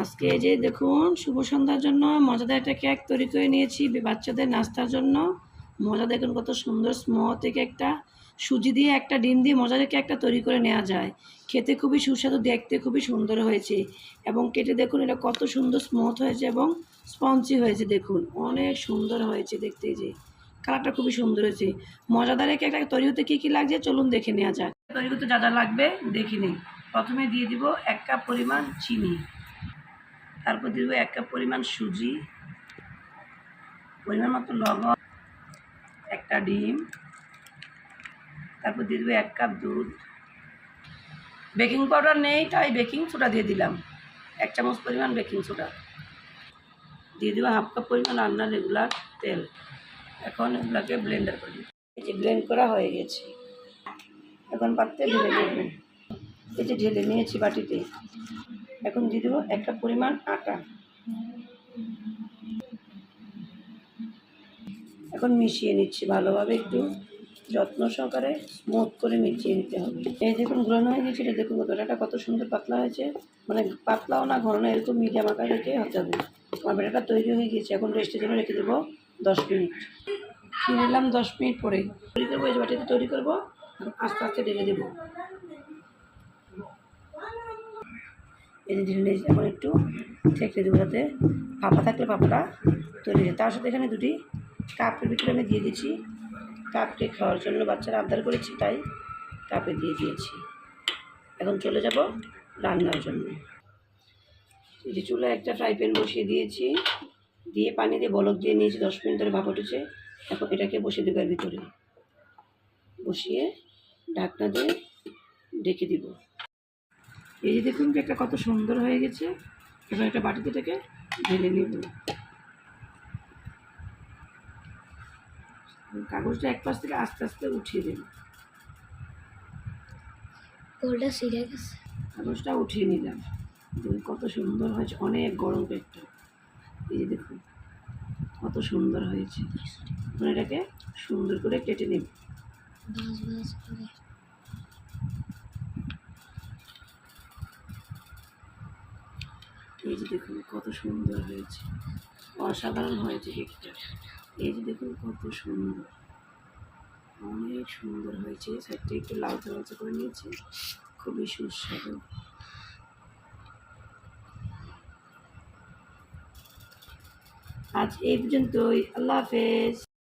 আজকে যে দেখুন, শুভ সন্ধ্যার জন্য মজাদার একটা কেক তৈরি করে নিয়েছি বাচ্চাদের নাস্তার জন্য। মজা দেখুন কত সুন্দর স্মথ কেকটা সুজি দিয়ে একটা ডিম দিয়ে মজার কেকটা তৈরি করে নেওয়া যায়। খেতে খুবই সুস্বাদু, দেখতে খুবই সুন্দর হয়েছে। এবং কেটে দেখুন, এটা কত সুন্দর স্মুথ হয়েছে এবং স্পঞ্জি হয়েছে, দেখুন। অনেক সুন্দর হয়েছে দেখতে যে। কালারটা খুবই সুন্দর হয়েছে। মজাদার কেকটা তৈরি হতে কী কী লাগছে, চলুন দেখে নেওয়া যাক। তৈরি করতে যা যা লাগবে, দেখে নিই প্রথমে দিয়ে দিব এক কাপ পরিমাণ চিনি। তারপর দেবো এক কাপ পরিমাণ সুজি। পরিমাণ মতো লবণ, একটা ডিম। তারপর দিয়ে দেবো এক কাপ দুধ। বেকিং পাউডার নেই, তাই বেকিং সোডা দিয়ে দিলাম। এক চামচ পরিমাণ বেকিং সোডা। দিয়ে দেবো হাফ কাপ পরিমাণ রান্নার রেগুলার তেল। এখন এগুলোকে ব্লেন্ডার করি এই যে ব্লেন্ড করা হয়ে গেছে। এখন পাত্রে ঢেলে নেব। এই যে ঢেলে নিয়েছি বাটিতে। এখন দিয়ে দেবো একটা পরিমাণ আটা। এখন মিশিয়ে নিচ্ছি ভালোভাবে একটু। যত্ন সহকারে স্মুথ করে মিশিয়ে নিতে হবে। এই দেখুন ঘন হয়ে গেছে। এটা দেখুন বেটাটা কত সুন্দর পাতলা হয়েছে। মানে পাতলাও না, ঘন না, এরকম মিডিয়াম আকার রেখে হতে হবে আমার বেটাটা তৈরি হয়ে গেছে। এখন রেস্টের জন্য রেখে দেবো দশ মিনিট। ফিরে এলাম দশ মিনিট পরে। তৈরি করব, এই বাটিতে তৈরি করব। আস্তে আস্তে ঢেলে দেবো। এই যে ঢেলে এখন একটু ঠেকলে দেবো যাতে পাপা থাকলে পাপাটা তৈরি হয় তার সাথে এখানে দুটি কাপের ভিতরে আমি দিয়ে দিচ্ছি কাপকে খাওয়ার জন্য বাচ্চারা আবদার করেছি, তাই কাপে দিয়ে দিয়েছি। এখন চলে যাব রান্নার জন্য। এই যে চুলায় একটা ফ্রাই প্যান বসিয়ে দিয়েছি। দিয়ে পানি দিয়ে বলক দিয়ে নিয়েছি, দশ মিনিট ধরে ভাপ উঠেছে। এখন এটাকে বসিয়ে দেবো এর ভিতরে। বসিয়ে ঢাকনা দিয়ে ডেকে দিব। এই যে দেখুন কেকটা কত সুন্দর হয়ে গেছে এবার একটা বাটিতে এটাকে ঢেলে নেব। কাগজটা এক পাশ থেকে আস্তে আস্তে উঠিয়ে দেব। গোলটা সিরে গেছে। কাগজটা উঠিয়ে নিলাম। দেখুন কত সুন্দর হয়েছে অনেক গরম কেকটা এই যে দেখুন কত সুন্দর হয়েছে। এটাকে সুন্দর করে কেটে নেব। বাস বাস করে। এই যে দেখুন কত সুন্দর হয়েছে। অসাধারণ হয়েছে কেকটা। এই যে দেখুন কত সুন্দর। অনেক সুন্দর হয়েছে। সাইডটা একটু লালচে লালচে করে নিয়েছি। খুবই সুস্বাদু। আজ এই পর্যন্তই। আল্লাহ হাফেজ।